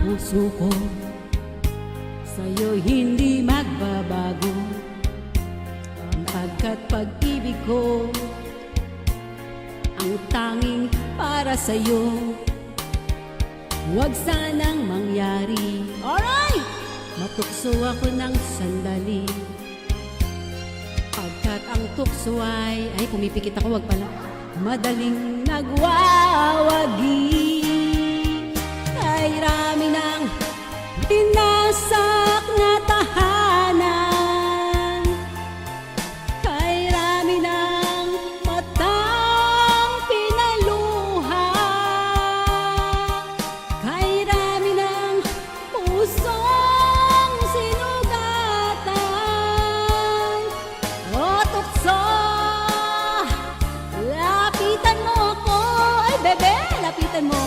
puso ko Sa'yo hindi magbabago. Pagkat pag-ibig ko Ang tanging para sa'yo. Huwag sanang mangyari. Alright! Matukso ako ng sandali. Pagkat ang tukso ay Ay, pumipikit ako, wag pala. Madaling nagwawagi wasak na tahanan. Kay rami ng matang pinaluha. Kay rami ng pusong sinugatan. O tukso, lapitan mo ako. Ay bebe, lapitan mo